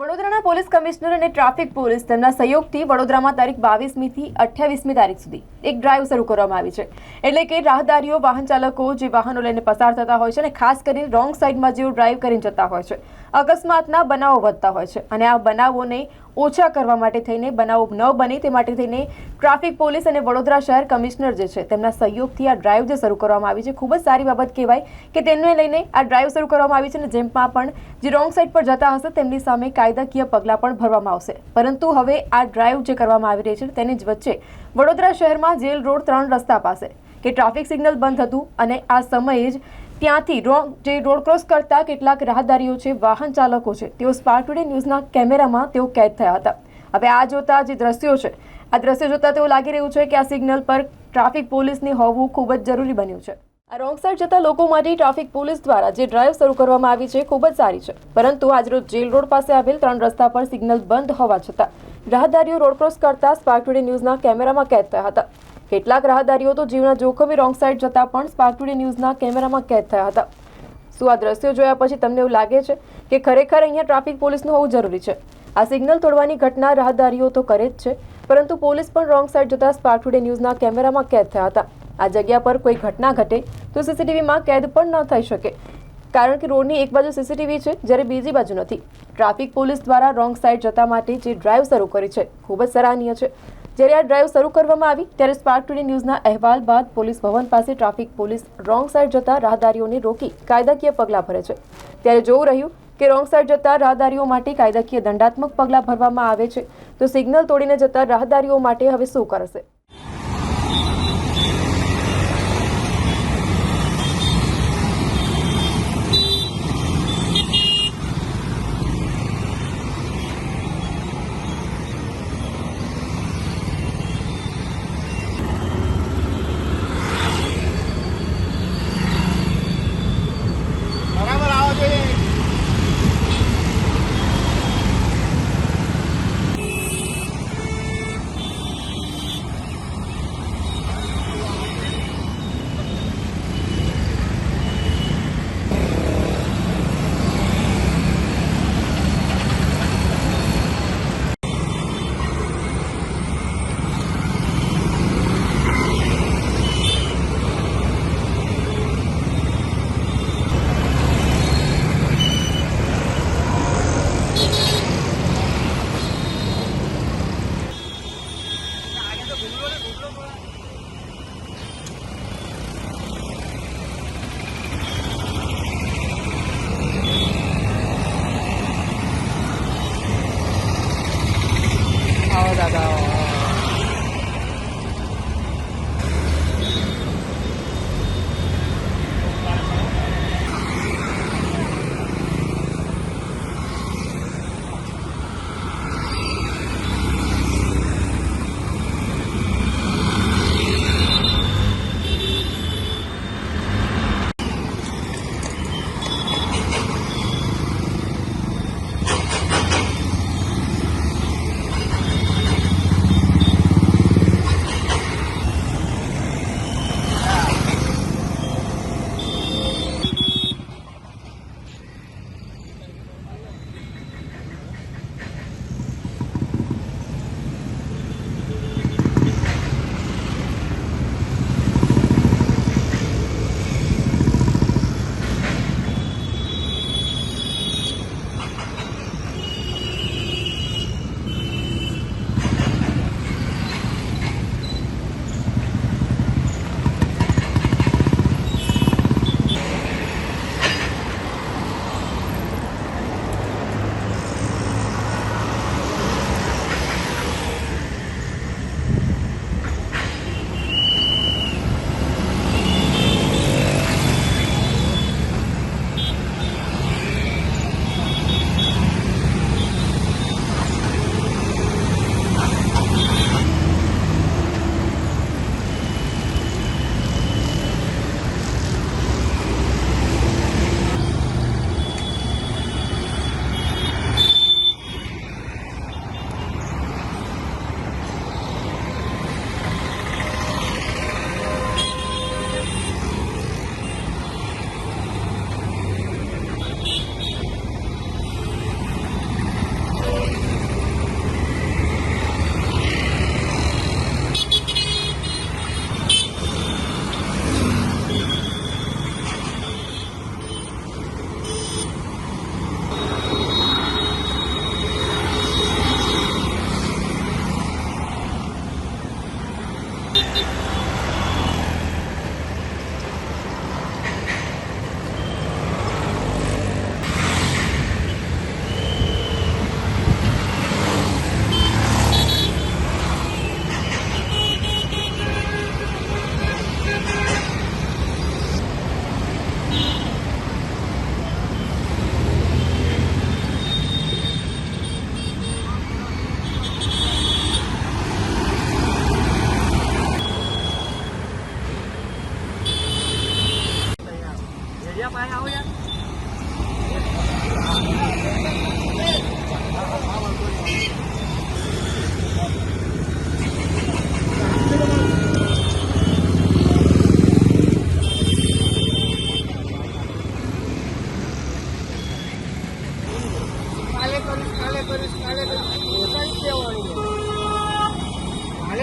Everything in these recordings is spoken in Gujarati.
વડોદરાના પોલીસ કમિશનર અને ટ્રાફિક પોલીસ તેમના સહયોગથી વડોદરામાં તારીખ બાવીસમીથી અઠ્યાવીસમી તારીખ સુધી એક ડ્રાઈવ શરૂ કરવામાં આવી છે. એટલે કે રાહદારીઓ વાહન ચાલકો જે વાહનો લઈને પસાર થતા હોય છે અને ખાસ કરીને રોંગ સાઈડમાં જેઓ ડ્રાઈવ કરીને જતા હોય છે. અકસ્માતના બનાવો વધતા હોય છે અને આ બનાવોને ઓછા કરવા માટે થઈને બનાવો ન બને તે માટે થઈને ટ્રાફિક પોલીસ અને વડોદરા શહેર કમિશનર જે છે તેમના સહયોગથી આ ડ્રાઈવ જે શરૂ કરવામાં આવી છે, ખૂબ જ સારી બાબત કહેવાય કે તેમને લઈને આ ડ્રાઈવ શરૂ કરવામાં આવી છે અને જેમાં પણ જે રોંગ સાઈડ પર જતા હશે તેમની સામે કાયદાકીય પગલાં પણ ભરવામાં આવશે. પરંતુ હવે આ ડ્રાઈવ જે કરવામાં આવી રહી છે તેની જ વચ્ચે વડોદરા શહેરમાં જેલ રોડ ત્રણ રસ્તા પાસે કે ટ્રાફિક સિગ્નલ બંધ હતું અને આ સમયે જ ત્યાંથી જે રોડ ક્રોસ કરતા કેટલાક રાહદારીઓ છે, વાહન ચાલકો છે, તેઓ સ્પાર ટુડે ન્યૂઝના કેમેરામાં તેઓ કેદ થયા હતા. હવે આ જોતા જે દ્રશ્યો છે, આ દ્રશ્યો જોતા તેવું લાગી રહ્યું છે કે આ સિગ્નલ પર ટ્રાફિક પોલીસની હોવું ખૂબ જ જરૂરી બન્યું છે. આ રોંગ સાઈડ જતા લોકો માટે ટ્રાફિક પોલીસ દ્વારા જે ડ્રાઈવ શરૂ કરવામાં આવી છે, ખૂબ જ સારી છે. પરંતુ આજરોજ જેલ રોડ પાસે આવેલ ત્રણ રસ્તા પર સિગ્નલ બંધ હોવા છતાં રાહદારીઓ રોડ ક્રોસ કરતા સ્પાર્ક ટુડે ન્યૂઝના કેમેરામાં કેદ થયા હતા. કેટલાક રાહદારીઓ તો જીવના જોખમે રોંગ સાઈડ જતા પણ સ્પાર્ક ટુડે ન્યૂઝના કેમેરામાં કેદ થયા હતા. શું આ દ્રશ્યો જોયા પછી તમને એવું લાગે છે કે ખરેખર અહીંયા ટ્રાફિક પોલીસનું હોવું જરૂરી છે? આ સિગ્નલ તોડવાની ઘટના રાહદારીઓ તો કરે જ છે, પરંતુ પોલીસ પણ રોંગ સાઈડ જતા સ્પાર્ક ટુડે ન્યૂઝના કેમેરામાં કેદ થયા હતા. આ જગ્યા પર કોઈ ઘટના ઘટે તો સીસીટીવીમાં કેદ પણ ન થઈ શકે, કારણ કે રોડની એક બાજુ સીસીટીવી છે, જ્યારે બીજી બાજુ નથી. ટ્રાફિક પોલીસ દ્વારા રોંગ સાઈડ જતા માટે જે ડ્રાઈવ શરૂ કરી છે, ખૂબ જ સરાહનીય છે. જ્યારે આ ડ્રાઈવ શરૂ કરવામાં આવી, ત્યારે સ્પાર્ક ટુડે ન્યૂઝના અહેવાલ બાદ પોલીસ ભવન પાસે ટ્રાફિક પોલીસ રોંગ સાઈડ જતા રાહદારીઓને રોકી કાયદાકીય પગલાં ભરે છે. ત્યારે જોવું રહ્યું કે રોંગ સાઈડ જતા રાહદારીઓ માટે કાયદાકીય દંડાત્મક પગલાં ભરવામાં આવે છે. તો સિગ્નલ તોડીને જતા રાહદારીઓ માટે હવે શું કરશે?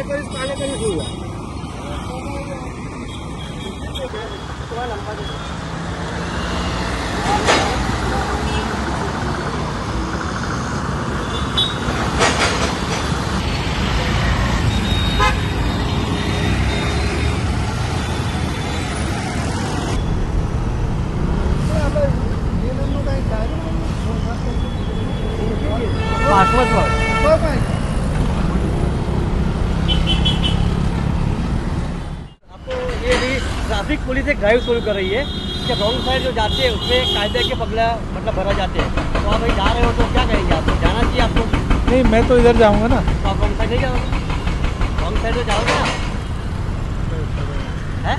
કાલે કરીશ કાલે કરીશ યાર? તમારા નંબર છે? આપણે એ ट्रैफ़िक पुलिस एक ड्राइव शुरू कर रही है कि रॉन्ग साइड जो जाते हैं उसमें कायदे के पगला मतलब भरा जाते हैं। तो आप भाई जा रहे हो तो क्या कहेंगे आपको जाना चाहिए आपको? नहीं मैं तो इधर जाऊँगा ना। तो आप रॉन्ग साइड नहीं जाओगे? रॉन्ग साइड में जाओगे ना है?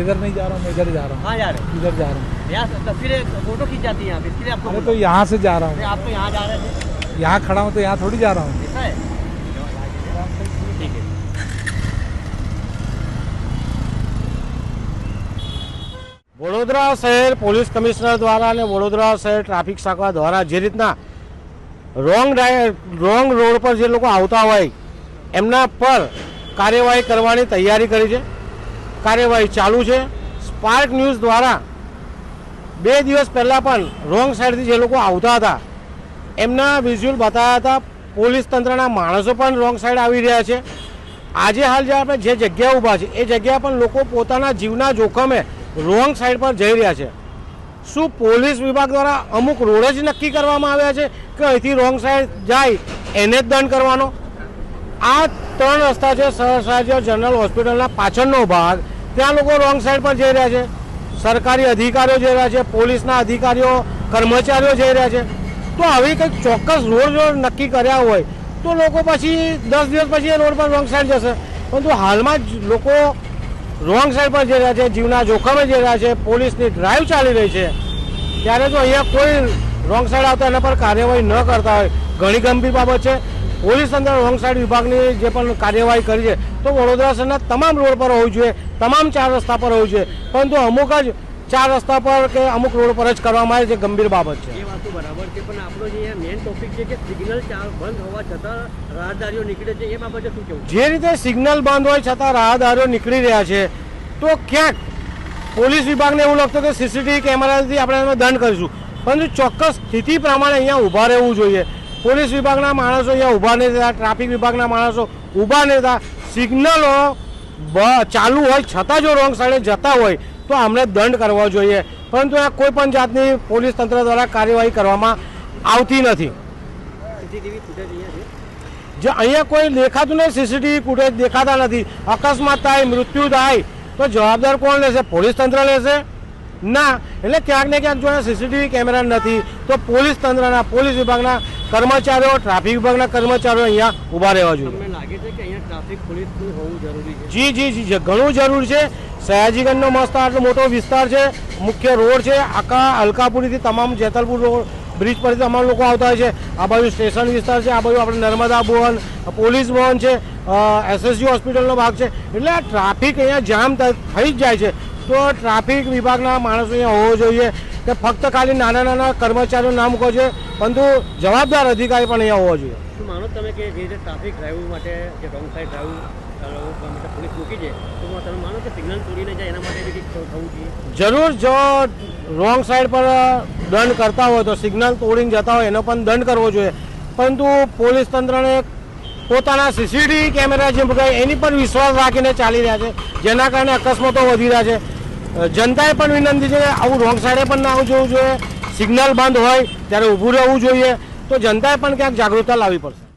इधर नहीं जा रहा हूँ मैं इधर जा रहा कहाँ जा रहे इधर जा रहा हूँ। यहाँ से तस्वीरें फ़ोटो खींच जाती है यहाँ पे। इसके लिए आपको तो यहाँ से जा रहा हूँ। आप तो यहाँ जा रहे थे। यहाँ खड़ा हूँ तो यहाँ थोड़ी जा रहा हूँ। ऐसा है? વડોદરા શહેર પોલીસ કમિશનર દ્વારા અને વડોદરા શહેર ટ્રાફિક શાખા દ્વારા જે રીતના રોંગ રોંગ રોડ પર જે લોકો આવતા હોય, એમના પર કાર્યવાહી કરવાની તૈયારી કરી છે. કાર્યવાહી ચાલુ છે. સ્પાર્ક ન્યૂઝ દ્વારા બે દિવસ પહેલાં પણ રોંગ સાઈડથી જે લોકો આવતા હતા, એમના વિઝ્યુઅલ બતાવ્યા હતા. પોલીસ તંત્રના માણસો પણ રોંગ સાઈડ આવી રહ્યા છે. આજે હાલ જે આપણે જે જગ્યા ઊભા છે, એ જગ્યા પણ લોકો પોતાના જીવના જોખમે રોંગ સાઈડ પર જઈ રહ્યા છે. શું પોલીસ વિભાગ દ્વારા અમુક રોડ જ નક્કી કરવામાં આવ્યા છે કે અહીંથી રોંગ સાઈડ જાય, એને જ દંડ કરવાનો? આ ત્રણ રસ્તા છે સરસાજ્ય જનરલ હોસ્પિટલના પાછળનો ભાગ. ત્યાં લોકો રોંગ સાઈડ પર જઈ રહ્યા છે. સરકારી અધિકારીઓ જઈ રહ્યા છે, પોલીસના અધિકારીઓ, કર્મચારીઓ જઈ રહ્યા છે. તો આવી કંઈક ચોક્કસ રોડ જો નક્કી કર્યા હોય, તો લોકો પછી દસ દિવસ પછી એ રોડ પર રોંગ સાઈડ જશે. પરંતુ હાલમાં જ લોકો રોંગ સાઈડ પર જઈ રહ્યા છે, જીવના જોખમે જઈ રહ્યા છે, પોલીસની ડ્રાઈવ ચાલી રહી છે, ત્યારે જો અહીંયા કોઈ રોંગ સાઈડ આવતા એના પર કાર્યવાહી ન કરતા હોય, ઘણી ગંભીર બાબત છે. પોલીસ અંદર રોંગ સાઈડ વિભાગની જે પણ કાર્યવાહી કરી છે, તો વડોદરા શહેરના તમામ રોડ પર હોવું જોઈએ, તમામ ચાર રસ્તા પર હોવું જોઈએ, પરંતુ અમુક જ ચાર રસ્તા પર કે અમુક રોડ પર જ કરવામાં આવે છે ગંભીર બાબત છે. એ વાત બરાબર છે પણ આપણો જે મેઇન ટોપિક છે કે સિગ્નલ બંધ હોવા છતાં રાહદારીઓ નીકળે છે એ બાબતે શું કહેવું? જે રીતે સિગ્નલ બંધ હોય છતાં રાહદારીઓ નીકળી રહ્યા છે તો ક્યાંક પોલીસ વિભાગને એવું લાગતું કે સીસીટીવી કેમેરાથી આપણે એનો દંડ કરીશું. પરંતુ ચોક્કસ સ્થિતિ પ્રમાણે અહીંયા ઊભા રહેવું જોઈએ. પોલીસ વિભાગના માણસો અહીંયા ઊભા નહીં રહેતા ટ્રાફિક વિભાગના માણસો ઊભા નહીં થતા. સિગ્નલો ચાલુ હોય છતાં જો રોંગ સાઈડે જતા હોય તો આમને દંડ કરવો જોઈએ. પરંતુ આ કોઈ પણ જાતની પોલીસ તંત્ર દ્વારા કાર્યવાહી કરવામાં આવતી નથી. જે અહીંયા કોઈ દેખાતું નહીં સીસીટીવી ફૂટેજ દેખાતા નથી. અકસ્માત થાય મૃત્યુ થાય તો જવાબદાર કોણ લેશે? પોલીસ તંત્ર લેશે? ના. એટલે ક્યાંક ને ક્યાંક જો સીસીટીવી કેમેરા નથી. તો પોલીસ તંત્રના પોલીસ વિભાગના કર્મચારીઓ ટ્રાફિક વિભાગના કર્મચારીઓ અહીંયા ઊભા રહેવા જોઈએ. જી જી જી, ઘણું જરૂર છે સયાજીગંજનો મસ્ત આટલો મોટો વિસ્તાર છે, મુખ્ય રોડ છે, આખા અલકાપુરીથી તમામ જેતલપુર રોડ બ્રિજ પરથી તમામ લોકો આવતા હોય છે. આ બાજુ સ્ટેશન વિસ્તાર છે, આ બાજુ આપણે નર્મદા ભવન, પોલીસ ભવન છે એસએસજી હોસ્પિટલનો ભાગ છે. એટલે આ ટ્રાફિક અહીંયા જામ થઈ જ જાય છે. તો ટ્રાફિક વિભાગના માણસો અહીંયા હોવો જોઈએ કે ફક્ત ખાલી નાના નાના કર્મચારીઓ નામ કહો છે પરંતુ જવાબદાર અધિકારી પણ અહીંયા હોવો જોઈએ. માનો તમે કે જે ટ્રાફિક ડ્રાઈવ માટે, જે રોંગ સાઈડ ડ્રાઈવ જરૂર, જો રોંગ સાઈડ પર દંડ કરતા હોય તો સિગ્નલ તોડીને જતા હોય, એનો પણ દંડ કરવો જોઈએ. પરંતુ પોલીસ તંત્રને પોતાના સીસીટીવી કેમેરા જે મુકાય, એની પર વિશ્વાસ રાખીને ચાલી રહ્યા છે. જેના કારણે અકસ્માતો વધી રહ્યા છે. જનતાએ પણ વિનંતી છે આવું રોંગ સાઈડે પણ ના જોવું જોઈએ. સિગ્નલ બંધ હોય, ત્યારે ઊભું રહેવું જોઈએ. તો જનતાએ પણ ક્યાંક જાગૃતતા લાવવી પડશે.